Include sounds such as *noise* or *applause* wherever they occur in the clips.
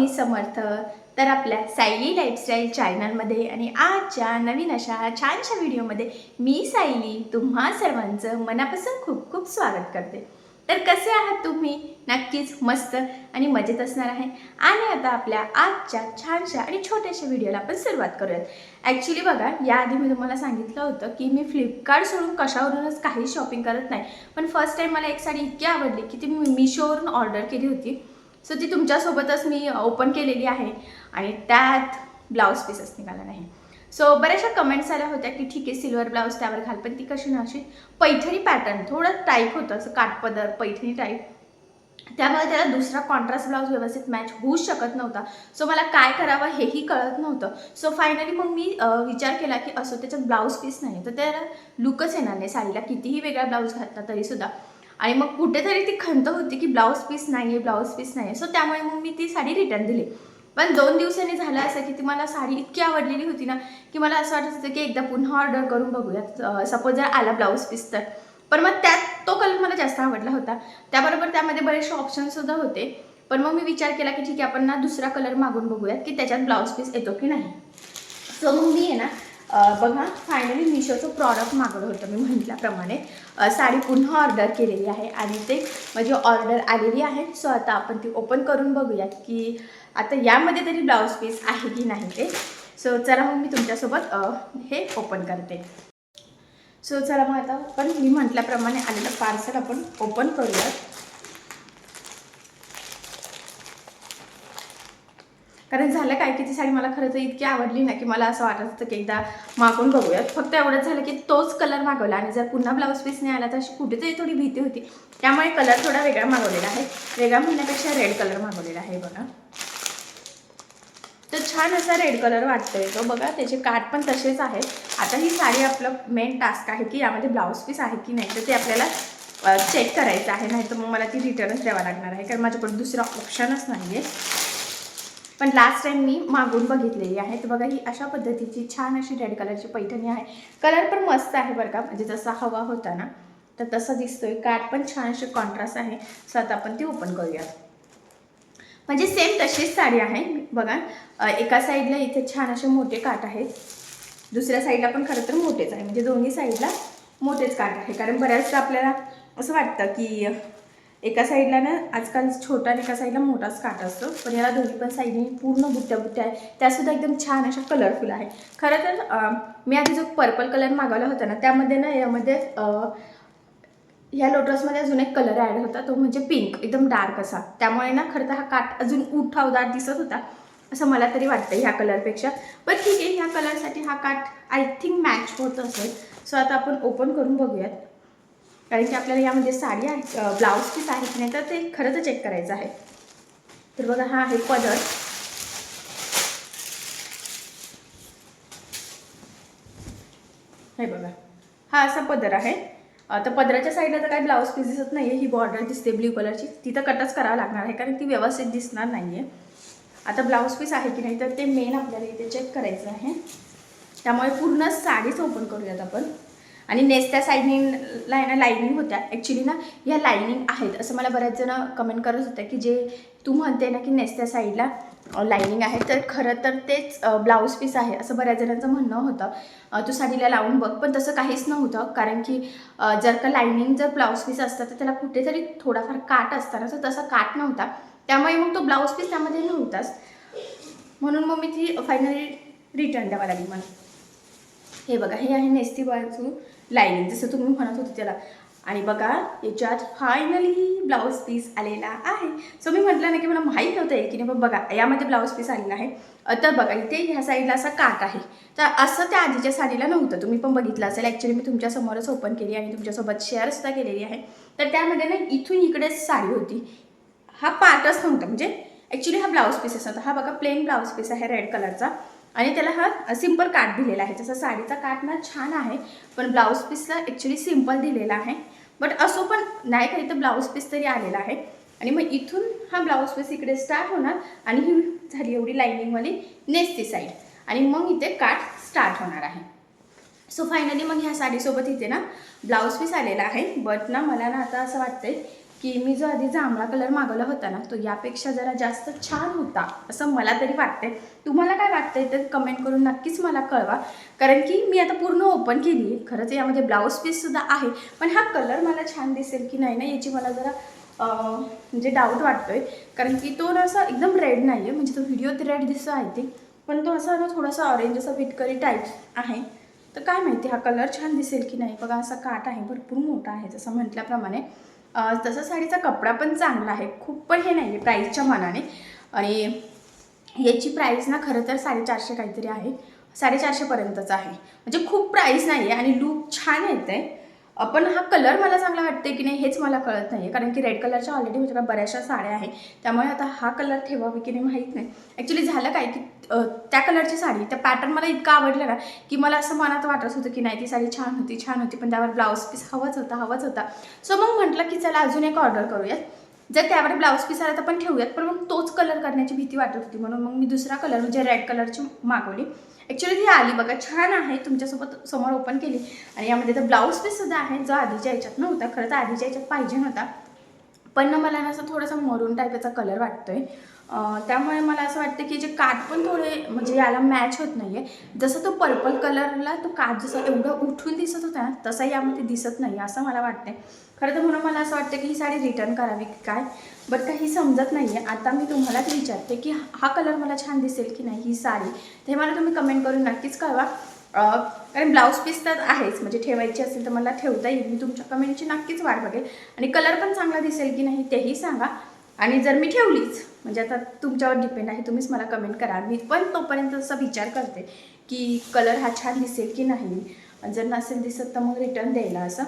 मी स्वामी समर्थ. तर आपल्या सायली लाईफस्टाईल चॅनलमध्ये आणि आजच्या नवीन अशा छानशा व्हिडिओमध्ये मी सायली तुम्हा सर्वांचं मनापासून खूप खूप स्वागत करते. तर कसे आहात तुम्ही? नक्कीच मस्त आणि मजेत असणार आहे. आणि आता आपल्या आजच्या छानशा आणि छोट्याशा व्हिडिओला आपण सुरुवात करूयात. ॲक्च्युली बघा याआधी मी तुम्हाला सांगितलं होतं की मी फ्लिपकार्ट सोडून कशावरूनच काही शॉपिंग करत नाही. पण फर्स्ट टाईम मला एक साडी इतकी आवडली की ती मी मिशोवरून ऑर्डर केली होती. सो ती तुमच्यासोबतच मी ओपन केलेली आहे आणि त्यात ब्लाऊज पीसच निघाला नाही सो बऱ्याचशा कमेंट्स आल्या होत्या की ठीक आहे सिल्वर ब्लाऊज त्यावर घाल पण ती कशी ना अशी पैठणी पॅटर्न थोडं टाईप होतं असं काठपदर पैठणी टाईप त्यामुळे त्याला दुसरा कॉन्ट्रास्ट ब्लाऊज व्यवस्थित मॅच होऊच शकत नव्हता. सो मला काय करावं हेही कळत नव्हतं. सो फायनली मग मी विचार केला की असो त्याच्यात ब्लाऊज पीस नाही तर त्याला लुकच येणार नाही. साडीला कितीही वेगळा ब्लाऊज घातला तरीसुद्धा. आणि मग कुठेतरी ती खंत होती की ब्लाऊज पीस नाही आहे ब्लाऊज पीस नाही आहे सो त्यामुळे मग मी ती साडी रिटर्न दिली. पण दोन दिवसांनी झालं असं की ती मला साडी इतकी आवडलेली होती ना की मला असं वाटत होतं की एकदा पुन्हा ऑर्डर करून बघूयात. सपोज जर आला ब्लाऊज पीस तर. पण मग त्यात तो कलर मला जास्त आवडला होता. त्याबरोबर त्यामध्ये बरेचसे ऑप्शनसुद्धा होते. पण मग मी विचार केला की ठीक आहे आपण ना दुसरा कलर मागून बघूयात की त्याच्यात ब्लाऊज पीस येतो की नाही. सो मग मी आहे ना बघा फायनली मिशोचं प्रॉडक्ट मागवलं होतं मी म्हटल्याप्रमाणे. साडी पुन्हा ऑर्डर केलेली आहे आणि ते म्हणजे ऑर्डर आलेली आहे. सो आता आपण ती ओपन करून बघूयात की आता यामध्ये तरी ब्लाऊज पीस आहे की नाही ते. सो चला मग मी तुमच्यासोबत हे ओपन करते. सो चला मग आता पण मी म्हटल्याप्रमाणे आलेलं पार्सल आपण ओपन करूयात. कारण झालं काय की ती साडी मला खरं तर इतकी आवडली ना की मला असं वाटत होतं की एकदा मागून बघूयात. फक्त एवढंच झालं की तोच कलर मागवला आणि जर पुन्हा ब्लाऊज पीस नाही आला तर अशी कुठेतरी थोडी भीती होती. त्यामुळे कलर थोडा वेगळा मागवलेला आहे. वेगळा म्हणण्यापेक्षा रेड कलर मागवलेला आहे बघा. तर छान असा रेड कलर वाटतोय तो. बघा त्याचे काठ पण तसेच आहेत. आता ही साडी आपलं मेन टास्क आहे की यामध्ये ब्लाऊज पीस आहे की नाही तर ते आपल्याला चेक करायचं आहे. नाही तर मग मला ती रिटर्नच द्यावा लागणार आहे. कारण माझ्याकडे दुसरा ऑप्शनच नाही आहे पण लास्ट टाइम मी मागून बघितलेली आहे. तर बघा ही अशा पद्धतीची छान अशी रेड कलरची पैठणी आहे. कलर पण मस्त आहे बरं का. म्हणजे जसा हवा होता ना तर तसा दिसतोय. काठ पण छान अशी कॉन्ट्रास्ट आहे. सो आता आपण ती ओपन करूया म्हणजे सेम तशीच साडी आहे. बघा एका साईडला इथे छान असे मोठे काठ आहेत. दुसऱ्या साईडला पण खरं तर मोठेच आहे. म्हणजे दोन्ही साईडला मोठेच काठ आहे. कारण बऱ्याचदा आपल्याला असं वाटतं की एका साईडला ना आजकाल छोटा आणि एका साईडला मोठाच काठ असतो. पण याला दोन्ही पण साईडने पूर्ण बुट्ट्या बुट्ट्या आहे. त्यासुद्धा एकदम छान अशा कलरफुल आहे. खरं तर मी आधी जो पर्पल कलर मागवला होता ना त्यामध्ये ना यामध्ये ह्या लोटसमध्ये अजून एक कलर ॲड होता. तो म्हणजे पिंक एकदम डार्क असा. त्यामुळे ना खरं तर हा काठ अजून उठावदार दिसत होता असं मला तरी वाटतं ह्या कलरपेक्षा पण ठीक आहे ह्या कलरसाठी हा काठ आय थिंक मॅच होत असेल. सो आता आपण ओपन करून बघूयात. कारण की आपल्याला यामध्ये साडी आहे ब्लाऊज पीस आहे की नाही तर ते खरं तर चेक करायचं आहे. तर बघा हा आहे पदर हे बघा हा असा पदर आहे. तर पदराच्या साईडला तर काही ब्लाऊज पीस दिसत नाही आहे ही बॉर्डर दिसते ब्ल्यू कलरची तिथं कटच करावं लागणार आहे कारण ती व्यवस्थित दिसणार नाही आहे आता ब्लाऊज पीस आहे की नाही तर ते मेन आपल्याला इथे चेक करायचं आहे. त्यामुळे पूर्ण साडीच ओपन करूयात आपण. आणि नेसत्या साईडनीला आहे ना लाईनिंग होत्या. ॲक्च्युली ना ह्या लाईनिंग आहेत. असं मला बऱ्याच जण कमेंट करत होत्या की जे तू म्हणते ना की नेसत्या साईडला लाईनिंग आहे. तर खरं तर तेच ब्लाऊज पीस आहे असं बऱ्याच जणांचं म्हणणं होतं. तू साडीला लावून बघ. पण तसं काहीच नव्हतं. कारण की जर का लाईनिंग जर ब्लाऊज पीस असतं तर त्याला कुठेतरी थोडाफार काट असताना तर तसा काट नव्हता. त्यामुळे मग तो ब्लाऊज पीस त्यामध्ये नव्हताच. म्हणून मग मी ती फायनली रिटर्न द्यावा लागली मला. हे बघा हे आहे नेस्ती बाजू लाईनिंग जसं तुम्ही म्हणत होते त्याला. आणि बघा याच्यात फायनली ब्लाऊज पीस आलेला आहे. सो मी म्हटलं ना की मला माहीत नव्हतं आहे की नाही पण बघा यामध्ये ब्लाऊज पीस आलेला आहे. तर बघा इथे ह्या साईडला असा काट आहे. तर असं त्या आधीच्या साडीला नव्हतं. तुम्ही पण बघितलं असेल. ॲक्च्युली मी तुमच्यासमोरच ओपन केली आणि तुमच्यासोबत शेअरसुद्धा केलेली आहे. तर त्यामध्ये ना इथून इकडेच साडी होती. हा पार्टच नव्हता. म्हणजे ॲक्च्युली हा ब्लाऊज पीस होता. हा बघा प्लेन ब्लाऊज पीस आहे रेड कलरचा आणि त्याला हा सिंपल काट दिलेला आहे. जसं साडीचा काट ना छान आहे पण ब्लाऊज पीसला ॲक्च्युली सिंपल दिलेला आहे. बट असो पण नाही काही तर ब्लाऊज पीस तरी आलेला आहे. आणि मग इथून हा ब्लाऊज पीस इकडे स्टार्ट होणार आणि ही झाली एवढी लाईनिंगवाली नेसती साईड आणि मग इथे काट स्टार्ट होणार आहे. सो फायनली मग ह्या साडीसोबत इथे ना ब्लाऊज पीस आलेला आहे. बट ना मला ना आता असं वाटतंय की मी जो आधी जांभळा कलर मागवला होता ना तो यापेक्षा जरा जास्त छान होता असं मला तरी वाटतंय. तुम्हाला काय वाटतंय तर कमेंट करून नक्कीच मला कळवा. कारण की मी आता पूर्ण ओपन केली आहे. खरंच यामध्ये ब्लाऊज पीससुद्धा आहे. पण हा कलर मला छान दिसेल की नाही ना याची मला जरा म्हणजे डाऊट वाटतोय. कारण की तो ना असा एकदम रेड नाही आहे म्हणजे तो व्हिडिओत रेड दिसतो आहे ते. पण तो असा ना थोडासा ऑरेंज असा विटकरी टाईप आहे. तर काय माहिती हा कलर छान दिसेल की नाही? बघा असा काट आहे. भरपूर मोठा आहे जसं म्हटल्याप्रमाणे. तसं साडीचा कपडा पण चांगला आहे. खूप पण हे नाही आहे प्राईसच्या मनाने. आणि याची प्राईस ना खरं तर साडेचारशे काहीतरी आहे. साडेचारशेपर्यंतच आहे. म्हणजे खूप प्राईस नाही आहे आणि लूक छान येतं आहे पण हा कलर मला चांगला वाटते की नाही हेच मला कळत नाही आहे कारण की रेड कलरच्या ऑलरेडी माझ्याकडे बऱ्याचशा साड्या आहे त्यामुळे आता हा कलर ठेवावी की नाही माहीत नाही. ॲक्च्युली झालं काय की त्या कलरची साडी त्या पॅटर्न मला इतकं आवडलं ना की मला असं मनात वाटत होतं की नाही ती साडी छान होती छान होती पण त्यावर ब्लाऊज पीस हवाच होता हवाच होता. सो मग म्हटलं की चला अजून एक ऑर्डर करूयात. जर त्यावर ब्लाऊज पीस आला तर पण ठेवूयात पण मग तोच कलर करण्याची भीती वाटत होती. म्हणून मग मी दुसरा कलर म्हणजे रेड कलरची मागवली. ॲक्च्युली ती आली बघा छान आहे. तुमच्यासोबत समोर ओपन केली. आणि यामध्ये तर ब्लाऊज पीससुद्धा आहे जो आधीच्या याच्यात नव्हता. खरं तर आधीच्या याच्यात पाहिजे नव्हता. पण ना मला ना असं थोडासा मरून टाईपचा कलर वाटतो आहे त्यामुळे मला असं वाटतं की जे काठ पण थोडे म्हणजे याला मॅच होत नाही आहे जसं तो पर्पल कलरला तो काठ जसं एवढं उठून दिसत होता तसा यामध्ये दिसत नाही असं मला वाटतं खरं तर म्हणून मला असं वाटतं की ही साडी रिटर्न करावी की काय? बट काही समजत नाही आहे आता मी तुम्हालाच विचारते की हा कलर मला छान दिसेल की नाही ही साडी? ते मला तुम्ही कमेंट करून नक्कीच कळवा. कारण ब्लाऊज पीस तर आहेच. म्हणजे ठेवायची असेल तर मला ठेवता येईल. मी तुमच्या कमेंटची नक्कीच वाट बघेल. आणि कलर पण चांगला दिसेल की नाही तेही सांगा. आणि जर मी ठेवलीच म्हणजे आता तुमच्यावर डिपेंड आहे तुम्हीच मला कमेंट करा. मी पण तोपर्यंत असा विचार करते की कलर हा छान दिसेल की नाही. जर नसेल दिसत तर मग रिटर्न द्यायला असं.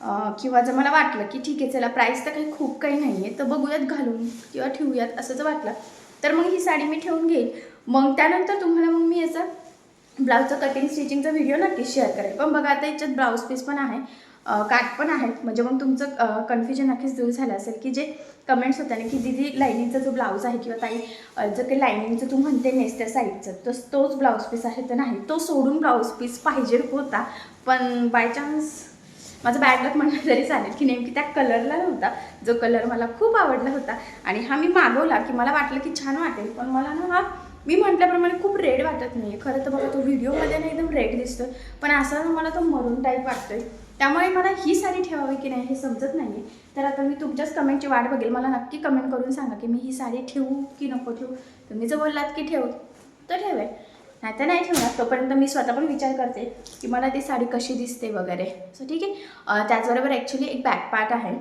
किंवा जर मला वाटलं की ठीक आहे चला प्राईस तर काही खूप काही नाही आहे तर बघूयात घालून किंवा ठेवूयात असं जर वाटलं तर मग ही साडी मी ठेवून घेईल मग त्यानंतर तुम्हाला मग मी याचा ब्लाऊजचं कटिंग स्टिचिंगचा व्हिडिओ नक्कीच शेअर करेल पण बघा आता याच्यात ब्लाऊज पीस पण आहे काट काठ पण आहेत. म्हणजे मग तुमचं कन्फ्युजन नक्कीच दूर झालं असेल की जे कमेंट्स होत्या ना की दिदी लाईनिंगचा जो ब्लाऊज आहे किंवा ताई जर काही लाईनिंगचं तू म्हणते नेसत्या साईडचं तर तोच ब्लाऊज पीस आहे तर नाही. तो सोडून ब्लाऊज पीस पाहिजे होता पण बाय चान्स माझं बॅड लक म्हणलं तरी चालेल की नेमकी त्या कलरला नव्हता जो कलर मला खूप आवडला होता. आणि हा मी मागवला की मला वाटलं की छान वाटेल पण मला ना हा मी म्हटल्याप्रमाणे खूप रेड वाटत नाही आहे खरं तर बघा तो व्हिडिओमध्ये ना एकदम रेड दिसतोय पण असा ना मला तो मरून टाईप वाटतोय. त्यामुळे मला ही साडी ठेवावी की नाही हे समजत नाही आहे तर आता मी तुमच्याच कमेंटची वाट बघेल. मला नक्की कमेंट करून सांगा की मी ही साडी ठेवू की नको ठेवू? तुम्ही जर बोललात की ठेव तर ठेवेल. नाही तर नाही ठेवणार. तोपर्यंत मी स्वतः पण विचार करते की मला ती साडी कशी दिसते वगैरे. सो ठीक आहे. त्याचबरोबर ॲक्च्युली एक बॅक पार्ट आहे.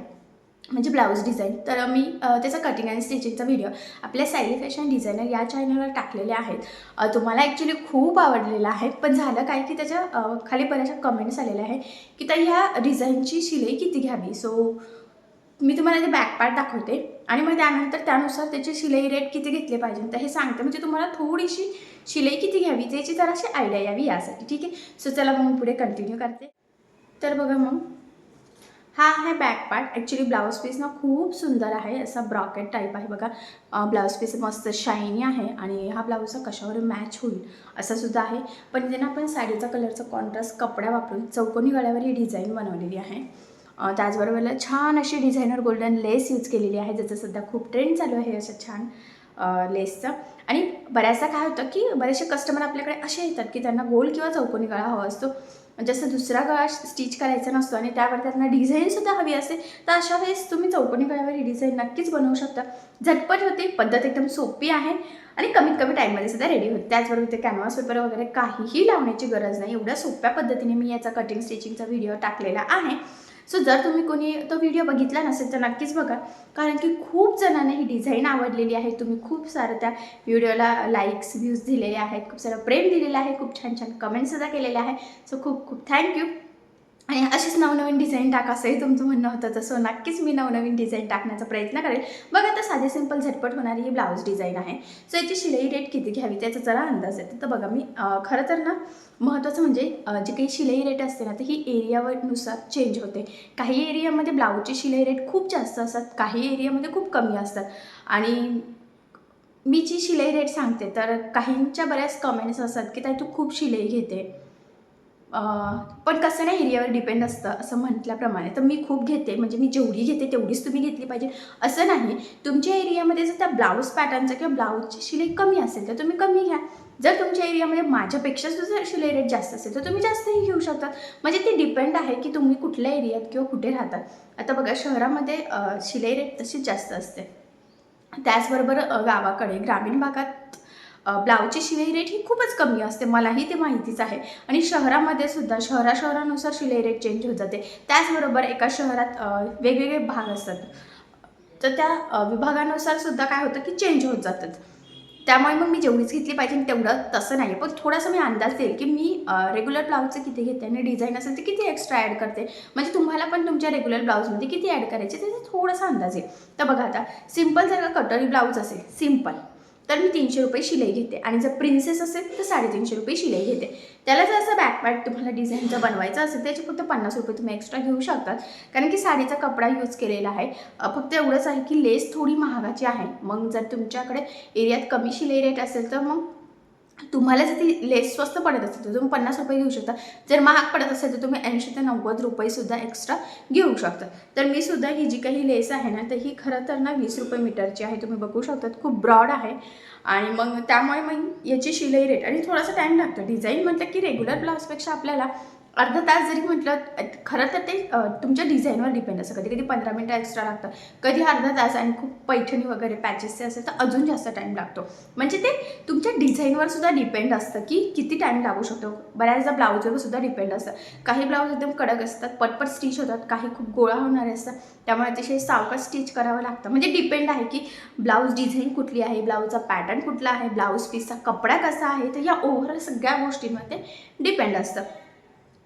म्हणजे ब्लाऊज डिझाईन तर मी त्याचा कटिंग आणि स्टिचिंगचा व्हिडिओ आपल्या सायली फॅशन डिझायनर या चॅनलवर टाकलेले आहेत. तुम्हाला ॲक्च्युली खूप आवडलेला आहे. पण झालं काय की त्याच्याखाली बऱ्याचशा कमेंट्स आलेल्या आहे की तर ह्या डिझाईनची शिलाई किती घ्यावी? सो मी तुम्हाला ते बॅक पार्ट दाखवते. आणि मग त्यानंतर त्यानुसार त्याची शिलाई रेट किती घेतले पाहिजे? तर हे सांगते. म्हणजे तुम्हाला थोडीशी शिलाई किती घ्यावी? त्याची जराशी आयडिया यावी यासाठी. ठीक आहे? सो चला मग मी पुढे कंटिन्यू करते. तर बघा मग हा आहे back part actually blouse piece ना खूप सुंदर आहे. असा ब्रॉकेट टाईप आहे बघा. ब्लाऊज पीस मस्त शायनी आहे आणि हा ब्लाऊजचा कशावर मॅच होईल? असं सुद्धा आहे. पण इथे ना आपण साडीचा कलरचा कॉन्ट्रास्ट कपडा वापरून चौकोनी गळ्यावर ही डिझाईन बनवलेली आहे. त्याचबरोबर छान अशी डिझायनर गोल्डन लेस यूज केलेली आहे ज्याचं सध्या खूप ट्रेंड चालू आहे. असं छान लेसचं आणि बऱ्याचदा काय होतं की बरेचसे कस्टमर आपल्याकडे असे येतात की त्यांना गोल किंवा चौकोनी गळा हवा असतो. जसं दुसरा गळा स्टिच करायचा नसतो आणि त्यावर त्यांना डिझाईनसुद्धा हवी असते तर अशा वेळेस तुम्ही चौकोनी गळ्यावर ही डिझाईन नक्कीच बनवू शकता. झटपट होते पद्धत एकदम सोपी आहे आणि कमीत कमी टाईममध्ये सुद्धा रेडी होते. त्याचबरोबर ते कॅनव्हास पेपर वगैरे काहीही लावण्याची गरज नाही. एवढ्या सोप्या पद्धतीने मी याचा कटिंग स्टिचिंगचा व्हिडिओ टाकलेला आहे. सो जर तुम्ही कोणी तो व्हिडिओ बघितला नसेल तर नक्कीच बघा. कारण की खूप जणांना ही डिझाईन आवडलेली आहे. तुम्ही खूप सारं त्या व्हिडिओला लाईक्स व्ह्यूज दिलेले आहेत. खूप सारं प्रेम दिलेलं आहे. खूप छान छान कमेंटसुद्धा केलेले आहे सो खूप खूप थँक्यू आणि अशीच नवनवीन डिझाईन टाका असंही तुमचं म्हणणं होतं तसं नक्कीच मी नवनवीन डिझाईन टाकण्याचा प्रयत्न करेल. बघा आता साधी सिंपल झटपट होणारी ही ब्लाऊज डिझाईन आहे. सो याची शिलाई रेट किती घ्यावी त्याचा जरा अंदाज येतो तर बघा मी खरं तर ना महत्त्वाचं म्हणजे जी काही शिलाई रेट असते ना तर ही एरियावरनुसार चेंज होते. काही एरियामध्ये ब्लाऊजची शिलाई रेट खूप जास्त असतात काही एरियामध्ये खूप कमी असतात. आणि मी जी शिलाई रेट सांगते तर काहींच्या बऱ्याच कमेंट्स असतात की ताई तू खूप शिलाई घेते. पण कसं नाही एरियावर डिपेंड असतं असं म्हटल्याप्रमाणे. तर मी खूप घेते म्हणजे मी जेवढी घेते तेवढीच तुम्ही घेतली पाहिजे. असं नाही तुमच्या एरियामध्ये जर त्या ब्लाऊज पॅटर्नचा किंवा ब्लाऊजची शिलाई कमी असेल तर तुम्ही कमी घ्या. जर तुमच्या एरियामध्ये माझ्यापेक्षा सुद्धा जर शिलाई रेट जास्त असेल तर तुम्ही जास्तही घेऊ शकता. म्हणजे ते डिपेंड आहे की तुम्ही कुठल्या एरियात किंवा कुठे राहतात आता बघा शहरामध्ये शिलाई रेट तशीच जास्त असते. त्याचबरोबर गावाकडे ग्रामीण भागात ब्लाऊजची शिलाई रेट ही खूपच कमी असते मलाही ते माहितीच आहे. आणि शहरामध्ये सुद्धा शहरा शहरानुसार शिलाई रेट चेंज होत जाते. त्याचबरोबर एका शहरात वेगवेगळे भाग असतात. तर त्या विभागानुसार सुद्धा काय होतं की चेंज होत जातात. त्यामुळे मग मी जेवढीच घेतली पाहिजे तेवढं तसं नाही पण थोडासा मी अंदाज देईल की मी रेग्युलर ब्लाऊजचं किती घेते आणि डिझाईन असेल तर किती एक्स्ट्रा ॲड करते. म्हणजे तुम्हाला पण तुमच्या रेग्युलर ब्लाऊजमध्ये किती ॲड करायचे त्याचा थोडासा अंदाज येईल. तर बघा आता सिंपल जर का कटोरी ब्लाऊज असेल सिंपल तर मी तीनशे रुपये शिलाई घेते. आणि जर प्रिन्सेस असेल तर साडेतीनशे रुपये शिलाई घेते. त्याला जर असं बॅकपॅट तुम्हाला डिझाईनचं बनवायचं असेल त्याचे फक्त पन्नास रुपये तुम्ही एक्स्ट्रा घेऊ शकतात. कारण की साडीचा कपडा यूज केलेला आहे. फक्त एवढंच आहे की लेस थोडी महागाची आहे. मग जर तुमच्याकडे एरियात कमी शिलाई रेट असेल तर मग तुम्हाला जर ती लेस स्वस्त पडत असेल तर तुम्ही पन्नास रुपये घेऊ शकता. जर महाग पडत असेल तर तुम्ही ऐंशी ते नव्वद रुपयेसुद्धा एक्स्ट्रा घेऊ शकता. तर मी सुद्धा ही जी काही लेस आहे ना तर ही खरं तर ना वीस रुपये मीटरची आहे. तुम्ही बघू शकतात खूप ब्रॉड आहे. आणि मग त्यामुळे मग याची शिलाई रेट आणि थोडासा टाईम लागतो. डिझाईन म्हटलं की रेग्युलर ब्लाउजपेक्षा आपल्याला अर्धा तास जरी म्हटलं खरं तर ते तुमच्या डिझाईनवर डिपेंड असतं. कधी कधी पंधरा मिनटं एक्स्ट्रा लागतं. कधी अर्धा तास आणि खूप पैठणी वगैरे पॅचेसचे असेल तर अजून जास्त टाईम लागतो. म्हणजे ते तुमच्या डिझाईनवर सुद्धा डिपेंड असतं की किती टाईम लागू शकतो. बऱ्याचदा ब्लाऊजवर सुद्धा डिपेंड असतं. काही ब्लाऊज एकदम कडक असतात पटपट स्टिच होतात काही खूप गोळा होणारे असतात. त्यामुळे अतिशय सावकाश स्टिच करावं लागतं. म्हणजे डिपेंड आहे की ब्लाऊज डिझाईन कुठली आहे ब्लाऊजचा पॅटर्न कुठला आहे ब्लाऊज पीसचा कपडा कसा आहे तर या ओव्हरऑल सगळ्या गोष्टींमध्ये डिपेंड असतं.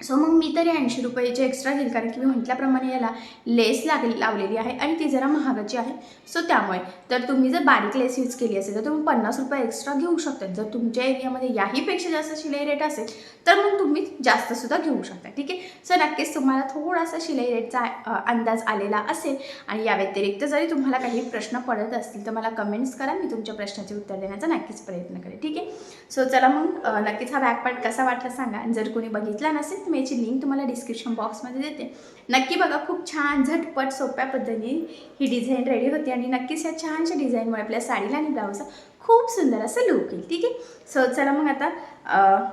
सो मग मी तरी ऐंशी रुपयाचे एक्स्ट्रा घेईल कारण की मी म्हटल्याप्रमाणे याला लेस लागली लावलेली आहे आणि ती जरा महागाची आहे. सो त्यामुळे तर तुम्ही जर बारीक लेस यूज केली असेल तर तुम्ही पन्नास रुपये एक्स्ट्रा घेऊ शकता जर तुमच्या एरियामध्ये याहीपेक्षा जास्त शिलाई रेट असेल तर मग तुम्ही जास्तसुद्धा घेऊ शकता. ठीक आहे? सो नक्कीच तुम्हाला थोडासा शिलाई रेटचा अंदाज आलेला असेल. आणि या व्यतिरिक्त जरी तुम्हाला काही प्रश्न पडत असतील तर मला कमेंट्स करा. मी तुमच्या प्रश्नाचे उत्तर देण्याचा नक्कीच प्रयत्न करेन. ठीक आहे? सो चला मग नक्कीच हा बॅकपार्ट कसा वाटला सांगा. आणि जर कोणी बघितला नसेल मी याची लिंक तुम्हाला डिस्क्रिप्शन बॉक्समध्ये देते. नक्की बघा खूप छान झटपट सोप्या पद्धतीने ही डिझाईन रेडी होती आणि नक्कीच या छानशा डिझाईनमुळे आपल्या साडीला आणि ब्लाऊजला खूप सुंदर असं लुक येईल. ठीक आहे? सो चला मग आता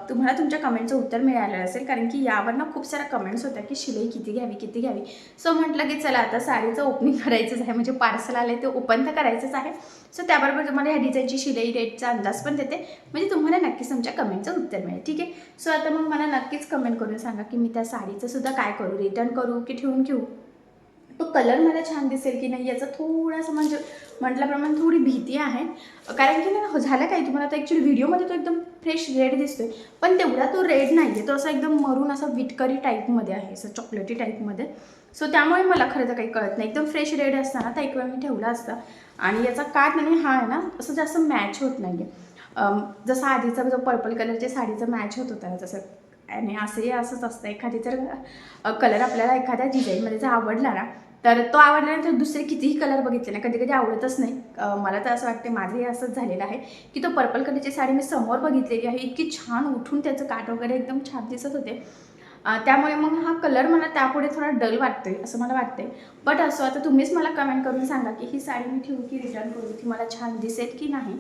तुम्हाला तुमच्या कमेंटचं उत्तर मिळालं असेल कारण की यावर ना खूप साऱ्या कमेंट्स होत्या की शिलाई किती घ्यावी किती घ्यावी. सो म्हटलं की चला आता साडीचं ओपनिंग *laughs* करायचंच आहे म्हणजे पार्सल आलं ते ओपन तर करायचंच आहे. सो त्याबरोबर तुम्हाला ह्या डिझाईनची शिलाई रेटचा अंदाज पण देते. म्हणजे तुम्हाला नक्कीच तुमच्या कमेंटचं उत्तर मिळेल ठीक आहे? सो आता मग मला नक्कीच कमेंट करून सांगा की मी त्या साडीचं सुद्धा काय करू रिटर्न करू की ठेवून घेऊ तो कलर मला छान दिसेल की नाही याचा थोडासा म्हणजे म्हटल्याप्रमाणे थोडी भीती आहे. कारण की ना हो, झालं काय तुम्हाला आता ॲक्च्युली व्हिडिओमध्ये तो एकदम फ्रेश रेड दिसतोय. पण तेवढा तो रेड नाही आहे तो असा एकदम मरून असा विटकरी टाईपमध्ये आहे. असं चॉकलेटी टाईपमध्ये सो त्यामुळे मला खरं तर काही कळत नाही. एकदम फ्रेश रेड असताना तर एक वेळ मी ठेवला असता. आणि याचा काठ आणि हा आहे ना असं जास्त मॅच होत नाही आहे जसा आधीचा जो पर्पल कलरच्या साडीचा मॅच होत होता जसं आणि असंही असंच असतं. एखादी जर कलर आपल्याला एखाद्या डिझाईनमध्ये जर आवडला ना तर तो आवडल्यानंतर दुसरे कितीही कलर बघितले नाही कधी कधी आवडतच नाही. मला तर असं वाटते माझंही असंच झालेलं आहे की तो पर्पल कलरची साडी मी समोर बघितलेली आहे. इतकी छान उठून त्याचं काठ वगैरे एकदम छान दिसत होते. त्यामुळे मग हा कलर मला त्यापुढे थोडा डल वाटतोय असं मला वाटतंय. बट असं आता तुम्हीच मला कमेंट करून सांगा की ही साडी मी ठेवू की रिटर्न करू की मला छान दिसेल की नाही?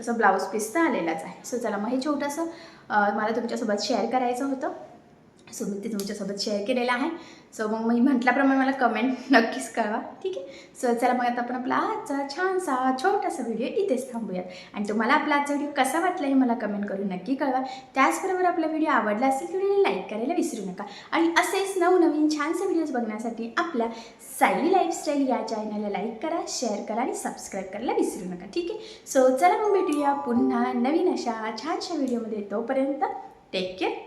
तसं ब्लाऊज पीस तर आलेलाच आहे. सो चला मग हे छोटंसं मला तुमच्यासोबत शेअर करायचं होतं. सो मी ते तुमच्यासोबत शेअर केलेलं आहे. सो मग मी म्हटल्याप्रमाणे मला कमेंट नक्कीच कळवा. ठीक आहे? सो चला मग आता आपण आपला आजचा छानसा छोटासा व्हिडिओ इथेच थांबूयात. आणि तुम्हाला आपला आजचा व्हिडिओ कसा वाटला हे मला कमेंट करून नक्की कळवा. त्याचबरोबर आपला व्हिडिओ आवडला असेल तर व्हिडिओला लाईक करायला विसरू नका. आणि असेच नवनवीन छानसे व्हिडिओज बघण्यासाठी आपल्या सायली लाईफस्टाईल या चॅनलला लाईक करा शेअर करा आणि सबस्क्राईब करायला विसरू नका. ठीक आहे? सो चला मग भेटूया पुन्हा नवीन अशा छानशा व्हिडिओमध्ये तोपर्यंत टेक केअर